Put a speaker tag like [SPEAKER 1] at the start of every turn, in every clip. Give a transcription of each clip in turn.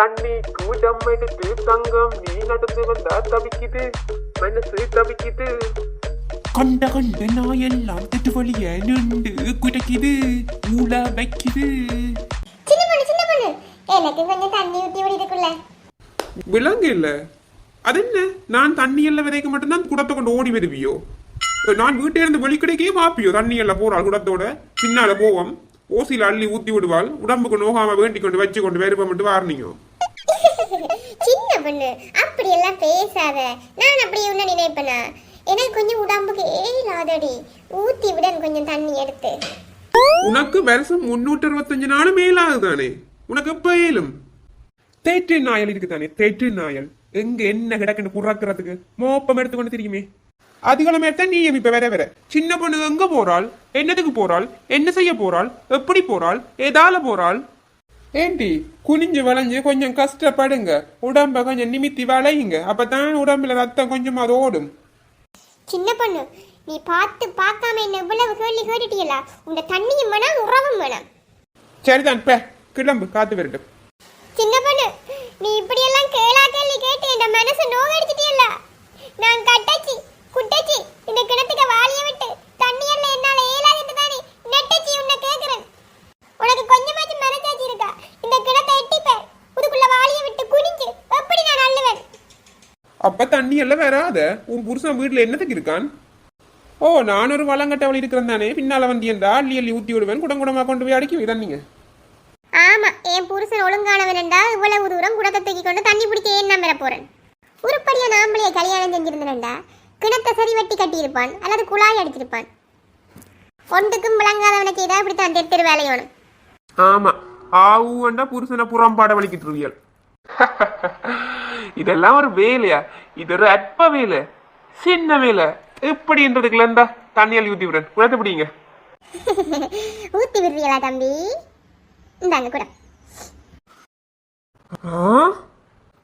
[SPEAKER 1] தண்ணி கூடம் எடுத்து தங்கம் நீ நடந்து வந்தா தவிக்குது. மனசு தவிக்குது.
[SPEAKER 2] கண்ட கண்ட நாயெல்லாம் திட்டு வழிய நின்று குடைக்குது ஊழ வைக்குது.
[SPEAKER 3] சின்ன பொண்ணு சின்ன பொண்ணு. எனக்கு கொஞ்சம் தண்ணி ஊத்தி விடுறதுக்குள்ள
[SPEAKER 2] விலங்கு இல்ல. அது என்ன நான் தண்ணி எல்லாம் விதைக்க மட்டும்தான் குடத்தை கொண்டு ஓடி வருவியோ? நான் வீட்டில இருந்து வெளிக்கடைக்கே மாப்பியோ தண்ணி எல்லாம் போறாள் குடத்தோட. பின்னால போவோம். ஓசியில அள்ளி ஊத்தி விடுவாள். உடம்புக்கு நோகாம வேண்டி கொண்டு வச்சு கொண்டு வேறுப மட்டும் வாரணிங்க
[SPEAKER 3] சின்ன பண்ணு. அப்படி எல்லாம் பேசாத. நான் அப்படி ஒன்றும் நினைப்பேனா? எனக்கு கொஞ்சம் உடம்புக்கு ஏலாதடி ஊத்தி விட கொஞ்சம் தண்ணி எடுத்து.
[SPEAKER 2] உனக்கு வருஷம் முன்னூற்றி அறுபத்தஞ்சு நாள் மேலாகுதானே? உனக்கு எப்ப ஏலும்? தேற்று நாயல் இருக்குதானே? தேற்று நாயல். எங்க என்ன கிடக்குன்னு புறக்கிறதுக்கு மோப்பம் எடுத்துக்கொண்டு தெரியுமே. அதிகளமே தான் நீ இப்ப வேற வேற சின்ன பொண்ணு எங்க போறாள்? என்னதுக்கு போறாள்? என்ன செய்ய போறாள்? எப்படி போறாள்? ஏதால போறாள்? ஏண்டி? குனிஞ்சு வளைஞ்சு கொஞ்சம் கஷ்டப்படுங்க. உடம்ப கொஞ்சம் நிமித்தி வளையுங்க. அப்பதான் உடம்புல ரத்தம் கொஞ்சம் அது ஓடும்.
[SPEAKER 3] சின்ன பொண்ணு நீ பார்த்து பார்க்காம என்ன இவ்வளவு கேள்வி கேட்டுட்டீங்களா உங்க தண்ணியும் வேணாம் உறவும் வேணாம்.
[SPEAKER 2] சரிதான் பே. கிளம்பு காத்து வரட்டும்.
[SPEAKER 3] சின்ன பொண்ணு நீ இப்படி எல்லாம் கேளா கேள்வி கேட்டு என் மனசை நோகடிச்சிட்டியல்ல நான் கட்டச்சி குட்டச்சி இந்த கிணத்துக்கு வாளிய விட்டு தண்ணி எல்லாம் என்னால ஏலாதுன்னு தானே நெட்டச்சி உன்னை கேக்குறேன் உனக்கு கொஞ்சமாச்சும் மனசாட்சி இருக்கா இந்த கிணத்தை எட்டிப்பேன் இதுக்குள்ள வாளிய விட்டு குனிஞ்சு எப்படி நான் அள்ளுவேன்
[SPEAKER 2] தண்ணி எல்லாம் வராத? உன் புருஷன் வீட்டுல என்னத்துக்கு இருக்கான்? ஓ நான் ஒரு வளங்கட்டவள் இருக்கிறேன். தானே பின்னால வந்தியண்டா அள்ளி அள்ளி ஊத்தி விடுவேன். குடம் குடமா கொண்டு போய் அடிக்க தண்ணிங்க
[SPEAKER 3] ஆமா என் புருஷன் ஒழுங்கானவனண்டா இவ்வளவு தூரம் குடத்தை தூக்கி கொண்டு தண்ணி பிடிக்க ஏன் நம்பர போறேன் உருப்படியா நாம்பளைய கல்யாணம் செஞ்சிருந்தனண்டா? கிணத்தை சரி வெட்டி கட்டியிருப்பான். அல்லது குழாய் அடிச்சிருப்பான் ஒன்றுக்கும் விளங்காதவனை செய்தா இப்படித்தான் தெரு தெரு வேலையோனும்
[SPEAKER 2] ஆமா. ஆவுண்டா புருஷனை புறம்பாட வலிக்கிட்டு இருவியல் இதெல்லாம் ஒரு வேலையா? இது ஒரு அற்ப வேலை. சின்ன வேலை. எப்படின்றதுக்குள்ள இருந்தா தண்ணி அள்ளி ஊத்தி விடுறேன். குழந்தை பிடிங்க.
[SPEAKER 3] ஊத்தி விடுறீங்களா தம்பி? இந்தாங்க கூட.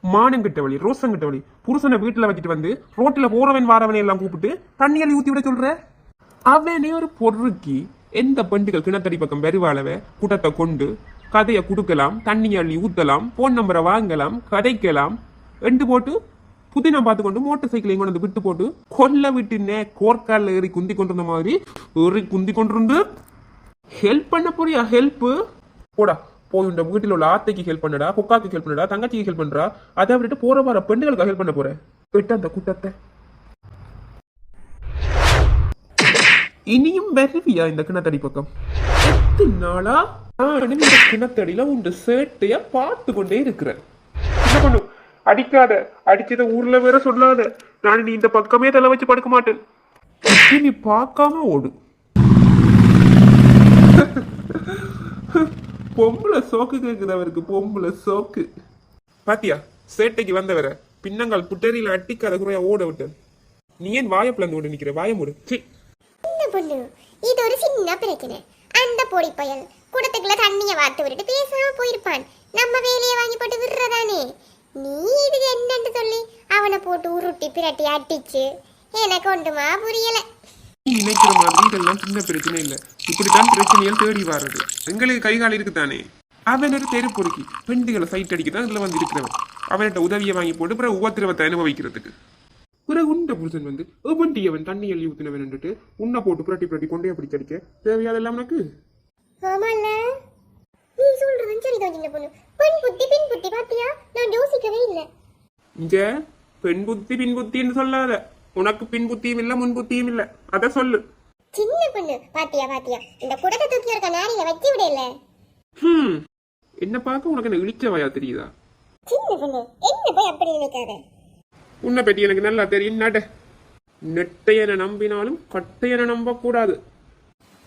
[SPEAKER 2] மானங்கிட்ட வழி ரோசங்கிட்ட வழி. புருஷனை வீட்டுல வச்சுட்டு வந்து ரோட்ல போறவன் வாரவனை எல்லாம் கூப்பிட்டு தண்ணி அள்ளி ஊத்தி விட சொல்ற? அவனே ஒரு பொருளுக்கு எந்த பெண்டுகள் கிணத்தடி பக்கம் வருவாளவ? கூட்டத்தை கொண்டு கதையை கொடுக்கலாம் தண்ணி அள்ளி ஊத்தலாம் போன் நம்பரை வாங்கலாம் கதைக்கலாம். ரெண்டு போட்டு புதினம் பார்த்து கொண்டு மோட்டர் சைக்கிளையும் கொண்டு வந்து விட்டு போட்டு கொல்ல விட்டுனே கோர்க்கால ஏறி குந்தி கொண்டிருந்த மாதிரி ஏறி குந்தி கொண்டிருந்து ஹெல்ப் பண்ண போறியா? ஹெல்ப் போடா. போய் இந்த வீட்டில் உள்ள ஆத்தைக்கு ஹெல்ப் பண்ணடா கொக்காக்கு ஹெல்ப் பண்ணடா தங்கச்சிக்கு ஹெல்ப் பண்றா. அதை விட்டுட்டு போற வர பெண்களுக்கு ஹெல்ப் பண்ண போறேன் விட்டு அந்த கூட்டத்தை. இனியும் வருவியா இந்த கிணத்தடி பக்கம்? எத்தனை நாளா நானும் இந்த கிணத்தடியில உண்டு சேட்டைய பார்த்து கொண்டே இருக்கிறேன். என்ன பண்ணு? அடிக்காத அடிச்சத ஊர்ல வேற சொல்லாத. நான் நீ இந்த பக்கமே தலை வச்சு படுக்க மாட்டேன் நீ பார்க்காம ஓடு. பொம்பளை சோக்கு கேக்குது அவருக்கு பொம்பளை சோக்கு. பாத்தியா சேட்டைக்கு வந்தவர பின்னங்கால் புட்டரியில அட்டிக்காத குறையா ஓட விட்டேன் நீ ஏன் வாய பிளந்து ஓட நிக்கிற? வாய மூடு.
[SPEAKER 3] இந்த பொண்ணு இது ஒரு சின்ன பிரச்சனை. அந்த பொடி பயல் குடத்துக்குள்ள தண்ணிய வார்த்து விட்டுட்டு பேசாம போயிருப்பான். நம்மவே வேலையை வாங்கி போட்டு விடுறதானே நீ இது என்னன்னு சொல்லி அவனை போட்டு உருட்டி பிரட்டி அடிச்சு எனக்கு ஒன்றுமா புரியல.
[SPEAKER 2] நீ நினைக்கிற மாதிரி இதெல்லாம் சின்ன பிரச்சனை இல்ல. இப்படித்தான் பிரச்சனைகள் தேடி வர்றது. எங்களுக்கு கை கால் இருக்குதானே? அவன் ஒரு தெரு பொறுக்கி பெண்டுகளை சைட் அடிக்கதான் இதுல வந்து இருக்கிறவன் அவன்கிட்ட உதவியை வாங்கி போட்டு பிறகு உபத்திரவத்தை அனுபவிக்கிறதுக்கு. பிறகு உண்ட புருஷன் வந்து ஒவ்வொன்றியவன் தண்ணி அள்ளி ஊத்தினவன்ட்டு உன்னை போட்டு புரட்டி புரட்டி கொண்டே அப்படி கடிக்க. தேவையாதெல்லாம் உனக்கு?
[SPEAKER 3] ஆமால நீ சொல்றதும் சரிதான் சின்ன பொண்ணு. பெண் புத்தி பெண் புத்தி பாத்தியா? நான் யோசிக்கவே இல்லை.
[SPEAKER 2] இங்க பெண் புத்தி பின் புத்தின்னு சொல்லாத. உனக்கு பின் புத்தியும் இல்ல முன் புத்தியும் இல்ல. அத சொல்லு.
[SPEAKER 3] சின்ன பொண்ணு. பாத்தியா பாத்தியா. இந்த குடத்தை தூக்கி இருக்க நாரில வச்சு விடல.
[SPEAKER 2] ஹம். என்ன பார்க்க உனக்கு என்ன இழிச்ச வயா தெரியுதா?
[SPEAKER 3] சின்ன பொண்ணு. என்ன போய் அப்படி நினைக்காத?
[SPEAKER 2] உன்னை பத்தி எனக்கு நல்லா தெரியும். நட. நெட்டையனை நம்பினாலும் கட்டையனை நம்ப கூடாது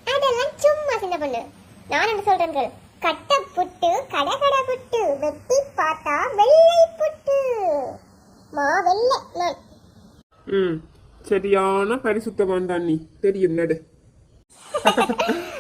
[SPEAKER 3] அதெல்லாம் சும்மா சின்ன பொண்ணு. நான் என்ன சொல்றேன். கட்ட புட்டு கட கட புட்டு வெட்டி பார்த்தா வெள்ளை புட்டு மா வெள்ளை நான்
[SPEAKER 2] ம். சரியான பரிசுத்தமான் தான் நீ. தெரியும் நடு.